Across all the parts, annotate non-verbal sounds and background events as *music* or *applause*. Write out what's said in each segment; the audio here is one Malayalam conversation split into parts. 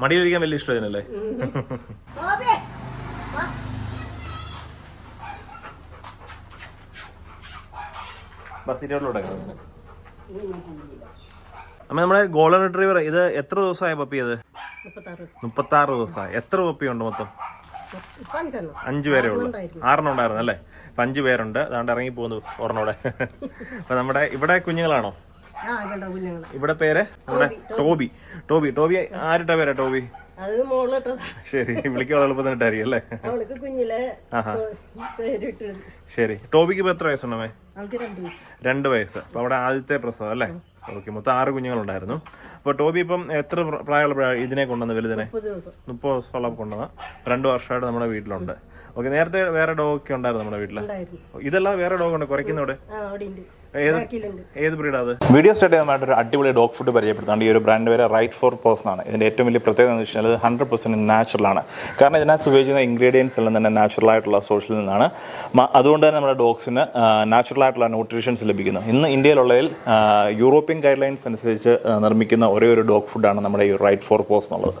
മടിയിലിരിക്കാൻ വലിയ ഇഷ്ടം ഇതിനല്ലേ അമ്മ നമ്മുടെ ഗോൾഡൻ റിട്രീവർ ഇത് എത്ര ദിവസമായ പപ്പി ദിവസം. മുപ്പത്തി ആറ് ദിവസമായി. എത്ര പപ്പി ഉണ്ട് മൊത്തം? അഞ്ചു പേരേ ഉള്ളൂ. ആറെണ്ണം ഉണ്ടായിരുന്നു അല്ലേ? അപ്പൊ അഞ്ച് പേരുണ്ട്. അതുകൊണ്ട് ഇറങ്ങി പോകുന്നു ഓർണോടെ അപ്പൊ നമ്മുടെ ഇവിടെ കുഞ്ഞുങ്ങളാണോ? ഇവിടെ പേര്? നമ്മുടെ ടോബി ടോബി. ടോബി. ആരുടെ പേരാ ടോബി? ശരി വിളിക്കാൻ ഇട്ടായിരിക്കും അല്ലേ? ശരി ടോബിക്ക് ഇപ്പൊ എത്ര വയസ്സുണ്ടേ രണ്ടു വയസ്സ്. അപ്പൊ അവിടെ ആദ്യത്തെ പ്രസവം അല്ലേ? ഓക്കെ മൊത്തം ആറ് കുഞ്ഞുങ്ങളുണ്ടായിരുന്നു. അപ്പൊ ടോബി ഇപ്പം എത്ര പ്ര- പ്രായമുള്ള ഇതിനെ കൊണ്ടുവന്ന് വലുതിനെ? മുപ്പത് ദിവസം. മുപ്പത് ദിവസത്തോളം കൊണ്ടുവന്ന രണ്ട് വർഷമായിട്ട് നമ്മുടെ വീട്ടിലുണ്ട്. ഓക്കെ നേരത്തെ വേറെ ഡോഗ് ഒക്കെ ഉണ്ടായിരുന്നു നമ്മുടെ വീട്ടിൽ ഇതെല്ലാം വേറെ ഡോഗ് ഉണ്ട് കുറയ്ക്കുന്നവിടെ ഏത് ഏത് ബ്രീഡാ അത്? വീഡിയോ സ്റ്റാർട്ട് ചെയ്യുന്നതായിട്ട് ഒരു അടിപൊളി ഡോഗ് ഫുഡ് പരിചയപ്പെടുത്താണ്ട് ഈ ഒരു ബ്രാൻഡ് പേര് റൈറ്റ് ഫോർ പേഴ്സൺ ആണ്. ഇതിന്റെ ഏറ്റവും വലിയ പ്രത്യേകത എന്ന് വെച്ചാൽ ഹൺഡ്രഡ് പെർസെന്റ് നാച്ചുറൽ ആണ്. കാരണം ഇതിനകത്ത് ഉപയോഗിക്കുന്ന ഇൻഗ്രീഡിയൻസ് എല്ലാം തന്നെ നാച്ചുറൽ ആയിട്ടുള്ള സോഴ്സിൽ നിന്നാണ്. അതുകൊണ്ട് തന്നെ നമ്മുടെ ഡോഗ്സിന് നാച്ചുറൽ ആയിട്ടുള്ള ന്യൂട്രീഷൻസ് ലഭിക്കുന്നു. ഇന്ന് ഇന്ത്യയിലുള്ളതിൽ യൂറോപ്യൻ ഗൈഡ് ലൈൻസ് അനുസരിച്ച് നിർമ്മിക്കുന്ന ഒരേ ഒരു ഡോഗ് ഫുഡാണ് നമ്മുടെ ഈ റൈറ്റ് ഫോർ പോസ് ഉള്ളത്.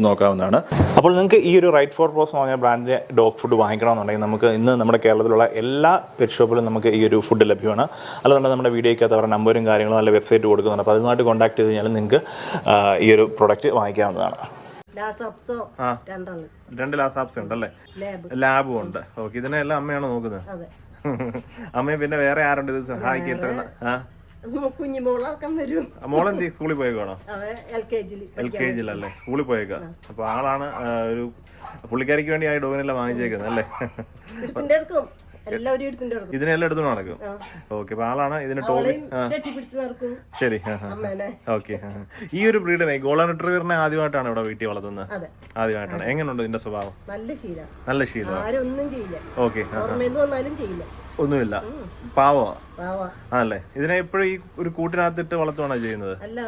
നോക്കാവുന്നതാണ്. അപ്പോൾ നിങ്ങൾക്ക് ഈ ഒരു റൈറ്റ് ഫോർ പ്രോസ് എന്ന് പറഞ്ഞ ബ്രാൻഡിന്റെ ഡോഗ് ഫുഡ് വാങ്ങിക്കണമെന്നുണ്ടെങ്കിൽ നമുക്ക് ഇന്ന് നമ്മുടെ കേരളത്തിലുള്ള എല്ലാ പെറ്റ് ഷോപ്പിലും നമുക്ക് ഈ ഒരു ഫുഡ് ലഭ്യമാണ്. അല്ലാതെ നമ്മുടെ വീഡിയോയ്ക്കകത്ത് അവരുടെ നമ്പറും കാര്യങ്ങളും നല്ല വെബ്സൈറ്റ് കൊടുക്കുന്നുണ്ട്. അപ്പോൾ അതുമായിട്ട് കോൺടാക്ട് ചെയ്ത് കഴിഞ്ഞാൽ നിങ്ങൾക്ക് ഈ ഒരു പ്രൊഡക്റ്റ് വാങ്ങിക്കാവുന്നതാണ്. രണ്ട് ലാസാപ്സ് ഉണ്ടല്ലേ? ലാബ് ലാബും ഉണ്ട്. ഓക്കെ ഇതിനെല്ലാം അമ്മയാണ് നോക്കുന്നത്? അതെ. *laughs* അമ്മയും പിന്നെ വേറെ ആരുണ്ട്? ഇത് സഹായിക്കുക ഇത്ര ആ കുഞ്ഞുമോളാക്കാൻ വരും. മോളെന്തി? സ്കൂളിൽ പോയേക്കാണോ എൽ കെ ജിയിലല്ലേ സ്കൂളിൽ പോയേക്ക അപ്പൊ ആളാണ് ഒരു പുള്ളിക്കാരിക്ക് വേണ്ടി ആ ഡോഗിനെല്ലാം വാങ്ങിച്ചേക്കുന്നത് അല്ലേ? ഇതിനെല്ലാം എടുത്തു നടക്കും. ഓക്കെ അപ്പൊ ആളാണ് ഇതിന് നടക്കും. ശരി. ഓക്കെ. ഈ ഒരു ബ്രീഡിനെ ഗോൾഡൻ റിട്രീവറിനെ ആദ്യമായിട്ടാണ് ഇവിടെ വീട്ടിൽ വളർത്തുന്നത്? ആദ്യമായിട്ടാണ്. എങ്ങനെയുണ്ട് ഇതിന്റെ സ്വഭാവം? നല്ല ശീലം. നല്ല ശീലം. ഓക്കെ. ഒന്നുമില്ല. പാവോ? പാവാ. ആണല്ലേ? ഇതിനെ എപ്പോഴും ഈ ഒരു കൂട്ടിനകത്തിട്ട് വളർത്തുവാണോ ചെയ്യുന്നത്? അല്ല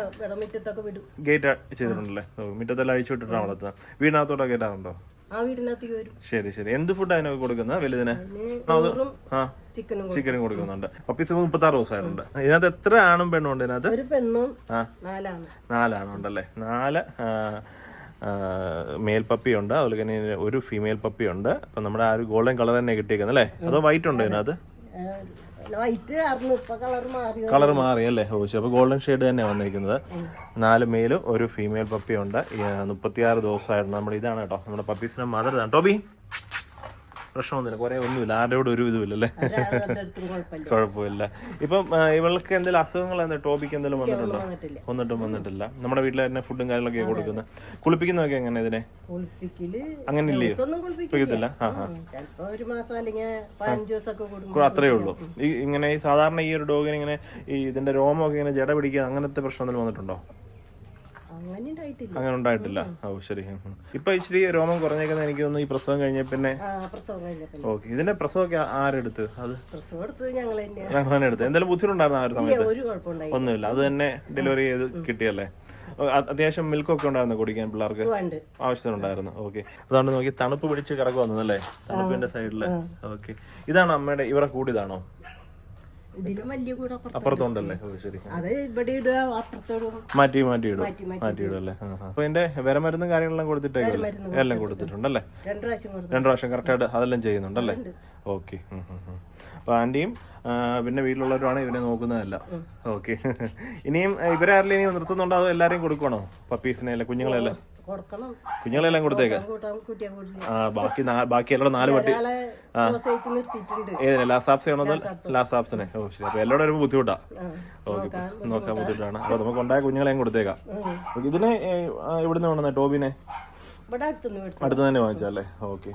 വിടും. ഗേറ്റ് ചെയ്തിട്ടുണ്ടല്ലേ? ഓ, മുറ്റത്തെല്ലാം അഴിച്ചു വിട്ടിട്ടാണ് വളർത്തുന്നത്? വീടിനകത്തോട്ട് കയറ്റാറുണ്ടോ ആ വീടിനകത്തേക്ക് വരും. ശരി ശരി. എന്ത് ഫുഡ് അതിനൊക്കെ കൊടുക്കുന്ന വലുതിന്? പിന്നെ അത് ചോറും ആ. ചിക്കനും കൊടുക്കും. ചിക്കനും കൊടുക്കുന്നുണ്ട്. പപ്പീസ് മുപ്പത്തി ആറ് ദിവസമായിട്ടുണ്ട്. ഇതിനകത്ത് എത്ര ആണും പെണ്ണും ഉണ്ട് ഇതിനകത്ത്? ഒരു പെണ്ണും ആ. നാലാണ്. നാലാണുണ്ടല്ലേ? നാല് ആ, മെയിൽ പപ്പിയുണ്ട് അതുപോലെ തന്നെ ഒരു ഫീമെയിൽ പപ്പിയുണ്ട് അപ്പം നമ്മുടെ ആ ഒരു ഗോൾഡൻ കളർ തന്നെ കിട്ടിയേക്കുന്നത് അല്ലേ? അതോ വൈറ്റ് ഉണ്ട് ഇതിനകത്ത്? ഇപ്പൊ കളർ മാറി. അല്ലേ? ഓ അപ്പോൾ ഗോൾഡൻ ഷെയ്ഡ് തന്നെ വന്നിരിക്കുന്നത്. നാല് മെയിലും ഒരു ഫീമെയിൽ പപ്പിയുണ്ട് മുപ്പത്തിയാറ് ദിവസമായിട്ടുണ്ട് നമ്മുടെ ഇതാണ് കേട്ടോ. നമ്മുടെ പപ്പീസിന്റെ മദർ ഇതാണ്. ടോബി? പ്രശ്നമൊന്നുമില്ല. കുറെ ഒന്നുമില്ല. ആരോടും ഒരു ഇതുമില്ലല്ലേ? കുഴപ്പമില്ല. ഇപ്പം ഇവൾക്ക് എന്തെങ്കിലും അസുഖങ്ങൾ എന്താ ടോപ്പിക്ക് എന്തെങ്കിലും വന്നിട്ടുണ്ടോ? വന്നിട്ടും വന്നിട്ടില്ല. നമ്മുടെ വീട്ടിൽ തന്നെ ഫുഡും കാര്യങ്ങളൊക്കെ കൊടുക്കുന്നത്. കുളിപ്പിക്കുന്നതൊക്കെ എങ്ങനെ ഇതിനെ? അങ്ങനെ ഇല്ലയോ കുളിപ്പിക്കത്തില്ല അത്രേ ഉള്ളൂ. ഈ ഇങ്ങനെ ഈ സാധാരണ ഈ ഒരു ഡോഗിനെ ഇങ്ങനെ ഈ ഇതിന്റെ രോമൊക്കെ ഇങ്ങനെ ജട പിടിക്കുക അങ്ങനത്തെ പ്രശ്നം എന്തെങ്കിലും വന്നിട്ടുണ്ടോ? അങ്ങനെ ഉണ്ടായിട്ടില്ല. ഓ ശരി. ഇപ്പൊ ഇച്ചിരി രോമം കുറഞ്ഞേക്കുന്ന എനിക്ക് തോന്നുന്നു ഈ പ്രസവം കഴിഞ്ഞ പിന്നെ ഓക്കെ. ഇതിന്റെ പ്രസവമൊക്കെ ആരെടുത്ത്? അത് പ്രസവം എടുത്തത് എന്തെങ്കിലും ബുദ്ധിമുട്ടുണ്ടായിരുന്നു ആ ഒരു സമയത്ത്. ഒന്നുമില്ല. അത് തന്നെ ഡെലിവറി ചെയ്ത് കിട്ടിയല്ലേ? അത്യാവശ്യം മിൽക്ക് ഒക്കെ ഉണ്ടായിരുന്നു കുടിക്കാൻ പിള്ളേർക്ക്. ആവശ്യത്തിനുണ്ടായിരുന്നു. ഓക്കെ. അതുകൊണ്ട് നോക്കി തണുപ്പ് പിടിച്ച് കിടക്കുക വന്നതല്ലേ തണുപ്പിന്റെ സൈഡിൽ. ഓക്കെ. ഇതാണ് അമ്മയുടെ ഇവരെ കൂടിയതാണോ? ഇതിലും വലിയ കൂടെ അപ്പുറത്തുണ്ടല്ലേ? ശരി. അത് ഇവിടെ ഇടുക അപ്പുറത്തോടും മാറ്റി മാറ്റി ഇടും. മാറ്റി ഇടും. അല്ലേ? അപ്പൊ ഇതിന്റെ വിരമരുന്നും കാര്യങ്ങളെല്ലാം കൊടുത്തിട്ടേക്കല്ലേ എല്ലാം കൊടുത്തിട്ടുണ്ടല്ലേ രണ്ടു പ്രാവശ്യം കറക്റ്റായിട്ട് അതെല്ലാം ചെയ്യുന്നുണ്ടല്ലേ ഓക്കെ. അപ്പൊ ആന്റിയും പിന്നെ വീട്ടിലുള്ളവരുമാണ് ഇവരെ നോക്കുന്നതല്ല. ഓക്കെ. ഇനിയും ഇവരെ ആരെങ്കിലും ഇനിയും നിർത്തുന്നുണ്ടോ? അതോ എല്ലാരെയും കൊടുക്കണോ പപ്പീസിനെ അല്ല കുഞ്ഞുങ്ങളെല്ലാം കൊടുക്കണം. കുഞ്ഞുങ്ങളെല്ലാം കൊടുത്തേക്ക്? ആ ബാക്കി ബാക്കി എല്ലാവരും നാല് പട്ടി. ഏതിനാ പ്രസവിച്ച് നിർത്തിയിട്ടുണ്ട്. ഏതിനെ ലാസാപ്സ് ആണോ ലാസാപ്സിനെ ഓ ശരി. അപ്പൊ എല്ലാവരും വരുമ്പോൾ ബുദ്ധിമുട്ടാ. ഓക്കെ നോക്കാൻ ബുദ്ധിമുട്ടാണ്. അപ്പൊ നമുക്ക് ഉണ്ടായ കുഞ്ഞുങ്ങളെയും കൊടുത്തേക്കാം. ഇതിന് എവിടുന്ന് കൊണ്ടുവന്ന ടോബിനെ? അടുത്ത് തന്നെ വാങ്ങിച്ചല്ലേ ഓക്കെ.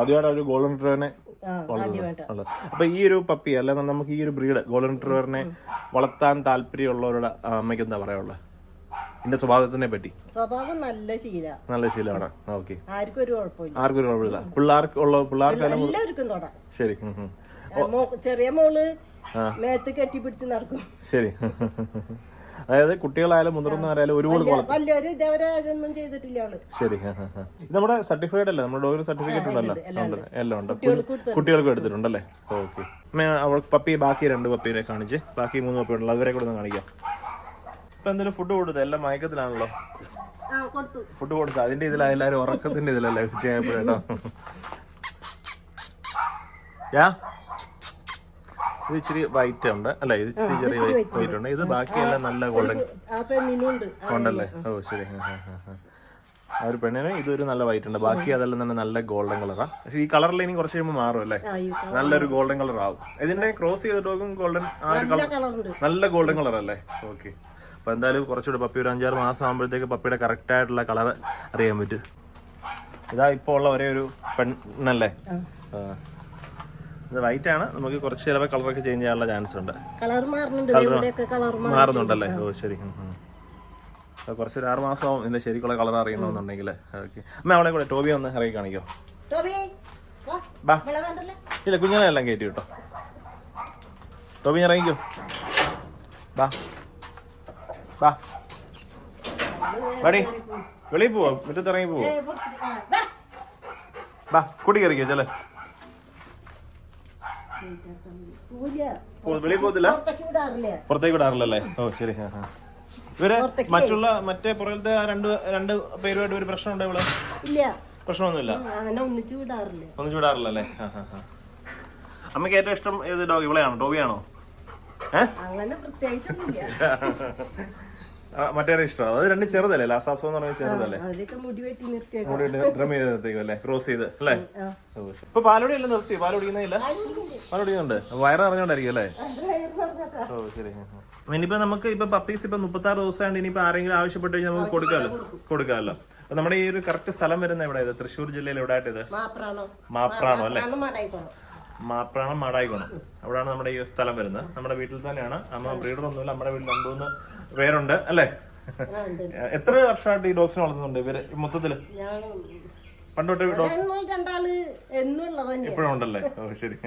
ആദ്യമായിട്ട് ഒരു ഗോൾഡൻ ട്രിവറിനെ അപ്പൊ ഈ ഒരു പപ്പി അല്ല നമുക്ക് ഈ ഒരു ബ്രീഡ് ഗോൾഡൻ ട്രിവറിനെ വളർത്താൻ താല്പര്യമുള്ളവരുടെ അമ്മയ്ക്ക് എന്താ പറയാനുള്ളത്? ഇതിന്റെ സ്വഭാവത്തിനെ പറ്റി? സ്വഭാവം നല്ല ശീല. നല്ല ശീലമാണ്? ഓക്കെ. ആർക്കും ഒരു കുഴപ്പമില്ല. ആർക്കും ഒരു കുഴപ്പമില്ല. പിള്ളേർക്ക് ഉള്ള പിള്ളേർക്കെല്ലാം എല്ലാവർക്കും തൊടാം. ശരി ചെറിയ മോൾ മേത്ത് കെട്ടി പിടിച്ച് നടക്കും. ശരി. അതായത് കുട്ടികളായാലും മുതിർന്നവരായാലും ഒരുപോലെ ചെയ്തിട്ടില്ല ശരി. ഇത് നമ്മുടെ സർട്ടിഫിക്കറ്റ് അല്ലേ? നമ്മുടെ ഡോഗിന് സർട്ടിഫിക്കറ്റ് ഉണ്ടല്ലോ. ഉണ്ട് എല്ലാം ഉണ്ട്. കുട്ടികൾക്കും എടുത്തിട്ടുണ്ടല്ലേ? ഓക്കെ. അവൾ പപ്പി ബാക്കി രണ്ട് പപ്പീനെ കാണിച്ച്. ബാക്കി മൂന്ന് പപ്പി ഉണ്ടല്ലോ. അവരെ കൂടെ ഒന്ന് കാണിക്കാം. ഇപ്പൊ ഫുഡ് കൊടുത്തു? എല്ലാം മയക്കത്തിലാണല്ലോ. ഫുഡ് കൊടുത്തു. അതിന്റെ ഇതിലാ എല്ലാരും ഉറക്കത്തിന്റെ ഇതിലല്ലേ ഉച്ചയായപ്പോഴേട്ടോ യാ? ഇത് ഇച്ചിരി വൈറ്റ് ഉണ്ട്. അല്ല ഇത് ഇച്ചിരി ചെറിയ വൈറ്റ് ഉണ്ട്. ഇത് ബാക്കിയെല്ലാം നല്ല ഗോൾഡൻ ഉണ്ടല്ലേ? ഓ ശരി. ആ, ഒരു പെണ്ണിന് ഇതൊരു നല്ല വൈറ്റ് ഉണ്ട്. ബാക്കി അതെല്ലാം തന്നെ നല്ല ഗോൾഡൻ കളറാണ് പക്ഷേ ഈ കളറിൽ ഇനി കുറച്ച് കഴിയുമ്പോൾ മാറും അല്ലേ? നല്ലൊരു ഗോൾഡൻ കളർ ആവും. ഇതിന്റെ ക്രോസ് ചെയ്തിട്ടും ഗോൾഡൻ ആ ഒരു കളർ നല്ല ഗോൾഡൻ കളർ അല്ലേ? ഓക്കെ അപ്പൊ എന്തായാലും കുറച്ചുകൂടെ പപ്പി ഒരു അഞ്ചാറ് മാസം ആകുമ്പോഴത്തേക്ക് പപ്പിയുടെ കറക്റ്റ് ആയിട്ടുള്ള കളർ അറിയാൻ പറ്റും. ഇതാ ഇപ്പോൾ ഉള്ള ഒരേ ഒരു പെണ്ണല്ലേ? ഇത് വൈറ്റ് ആണ്. നമുക്ക് കുറച്ച് ചിലപ്പോൾ കളറൊക്കെ ചേഞ്ച് ചെയ്യാനുള്ള ചാൻസ് ഉണ്ട്. കളർ മാറുന്നുണ്ടല്ലേ? ഓ ശരി. കുറച്ചൊരു ആറ് മാസം ആവും ഇതിന്റെ ശരിക്കുള്ള കളർ അറിയണമെന്നുണ്ടെങ്കിൽ ഓക്കെ അമ്മ അവളെ കൂടെ ടോബി ഒന്ന് ഇറങ്ങി കാണിക്കോ. ബാ. ഇല്ല കുഞ്ഞിനെ എല്ലാം കയറ്റി കേട്ടോ ടോബി ഇറങ്ങിക്കോ. ബാ. ബാ. പാടി വെളിയിൽ പോവാ? മുറ്റത്ത് ഇറങ്ങി പോവോ. ബാ. കുടി കയറിക്കോ ചെല്ലേ. വെളിയിൽ പോകത്തില്ല? പുറത്തേക്ക് വിടാറില്ല? പുറത്തേക്ക് വിടാറില്ലല്ലേ? ഓ ശരി ആ, ആ. ഇവർ മറ്റുള്ള മറ്റേ പുറകിലത്തെ ആ രണ്ട് രണ്ട് പേരുമായിട്ട് ഒരു പ്രശ്നമുണ്ടോ ഇവിടെ ഇല്ല. പ്രശ്നമൊന്നുമില്ല. അങ്ങനെ ഒന്നിച്ചു വിടാറില്ല. ഒന്നിച്ചു വിടാറില്ല ആ. അമ്മയ്ക്ക് ഏറ്റവും ഇഷ്ടം ഏത് ഡോഗ്? ഇവളെയാണോ? ടോബിയാണോ അങ്ങനെ പ്രത്യേകിച്ചൊന്നുമില്ല. മറ്റേ ഇഷ്ടം. അത് രണ്ട് ചെറുതല്ലേ? ലാസാപ്സോ എന്ന് പറഞ്ഞാൽ ചെറുതല്ലേ? മുടി ഡ്രം ചെയ്ത് നിർത്തിക്കും അല്ലേ? ക്രോസ് ചെയ്ത് അല്ലേ. ഇപ്പൊ പാലോടി എല്ലാം നിർത്തി? പാലോടിക്കുന്നില്ല പാലോടിക്കുന്നുണ്ട് പാൽ കുടിക്കുന്നുണ്ട് വയറ് നിറഞ്ഞോണ്ടായിരിക്കും അല്ലേ? ഓ ശരി. ഇനിയിപ്പോ നമുക്ക് ഇപ്പൊ പപ്പീസ് ഇപ്പൊ മുപ്പത്തി ആറ് ദിവസമായിട്ട് ഇനിയിപ്പോ ആരെങ്കിലും ആവശ്യപ്പെട്ട് കഴിഞ്ഞാൽ നമുക്ക് കൊടുക്കാമല്ലോ. കൊടുക്കാമല്ലോ. അപ്പൊ നമ്മുടെ ഈ ഒരു കറക്റ്റ് സ്ഥലം വരുന്ന എവിടെ ഇത്? തൃശ്ശൂർ ജില്ലയിൽ എവിടെ ആയിട്ട് ഇത്? മാപ്രാണോ. അല്ലെ? മാപ്രാണോ മാടായിക്കോണം. അവിടെയാണ് നമ്മുടെ ഈ സ്ഥലം വരുന്നത്. നമ്മുടെ വീട്ടിൽ തന്നെയാണ്. അമ്മ ബ്രീഡർ ഒന്നുമില്ല നമ്മുടെ വീട്ടിൽ രണ്ടു മൂന്ന് പേരുണ്ട് അല്ലേ? എത്ര വർഷമായിട്ട് ഈ ഡോഗ്സിനെ വളർത്തുന്നുണ്ട് ഇവർ മൊത്തത്തിൽ? പണ്ടോട്ട് ഡോഗ്സ് ഇപ്പോഴും ഉണ്ടല്ലേ? ഓ ശരി.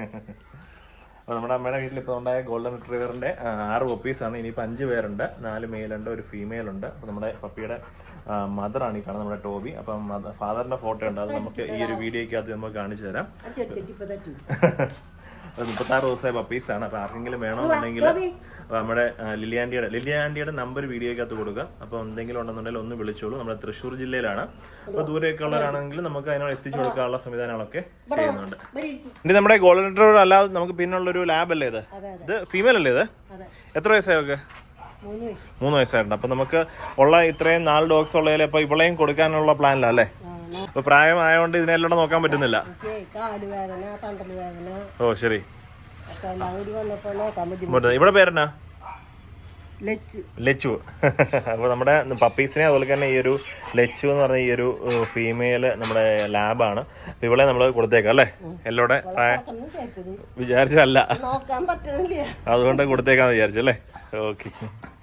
അപ്പൊ നമ്മുടെ അമ്മയുടെ വീട്ടിൽ ഇപ്പോൾ ഉണ്ടായ ഗോൾഡൻ റിട്രീവറിന്റെ ആറ് പപ്പീസാണ് ഇനിയിപ്പോൾ അഞ്ച് പേരുണ്ട്. നാല് മെയിലുണ്ട് ഒരു ഫീമെയിൽ ഉണ്ട്. അപ്പോൾ നമ്മുടെ പപ്പിയുടെ മദറാണ് ഈ കാണുന്നത് നമ്മുടെ ടോബി. അപ്പം ഫാദറിന്റെ ഫോട്ടോ ഉണ്ട്. അത് നമുക്ക് ഈ ഒരു വീഡിയോയ്ക്ക് വീഡിയോയ്ക്കകത്ത് നമുക്ക് കാണിച്ചു തരാം. *laughs* മുപ്പത്താറ് ദിവസമായ പപ്പീസ് ആണ്. അപ്പൊ ആർക്കെങ്കിലും വേണമെന്നുണ്ടെങ്കിൽ നമ്മുടെ ലിലിയാൻഡിയുടെ ലിലിയാൻഡിയുടെ നമ്പർ വീഡിയോക്കകത്ത് കൊടുക്കുക അപ്പോൾ എന്തെങ്കിലും ഉണ്ടെന്നുണ്ടെങ്കിൽ ഒന്ന് വിളിച്ചോളൂ. നമ്മുടെ തൃശ്ശൂർ ജില്ലയിലാണ്. അപ്പോൾ ദൂരെയൊക്കെ ഉള്ളവരാണെങ്കിൽ നമുക്ക് അതിനോട് എത്തിച്ചു കൊടുക്കാനുള്ള സംവിധാനങ്ങളൊക്കെ ചെയ്യുന്നുണ്ട്. ഇനി നമ്മുടെ ഗോൾഡൻ റിട്രീവർ അല്ലാതെ നമുക്ക് പിന്നുള്ള ഒരു ലാബ് അല്ലേ ഇത്? ഇത് ഫീമെയിൽ അല്ലേ ഇത്? എത്ര വയസ്സായൊക്കെ മൂന്ന് വയസ്സ്. മൂന്ന് വയസ്സായിട്ടുണ്ട്. അപ്പൊ നമുക്ക് ഉള്ള ഇത്രയും നാല് ഡോഗ്സ് ഉള്ളതിൽ ഇപ്പൊ ഇവളെയും കൊടുക്കാനുള്ള പ്ലാനിലല്ലേ ഇപ്പൊ പ്രായമായോണ്ട് ഇതിനെല്ലാം നോക്കാൻ പറ്റുന്നില്ല. ഓ ശരി. ഇവിടെ പേരെന്നാ? ലച്ചു. *laughs* അപ്പൊ അപ്പോൾ നമ്മുടെ പപ്പീസിനെ അതുപോലെ തന്നെ ഈ ഒരു ലച്ചു എന്ന് പറഞ്ഞ ഈ ഒരു ഫീമെയിൽ നമ്മുടെ ലാബാണ് അപ്പോൾ ഇവളെ നമ്മൾ കൊടുത്തേക്കാം അല്ലേ? എല്ലോടെ വിചാരിച്ചല്ല അതുകൊണ്ട് കൊടുത്തേക്കാന്ന് വിചാരിച്ചല്ലേ ഓക്കെ.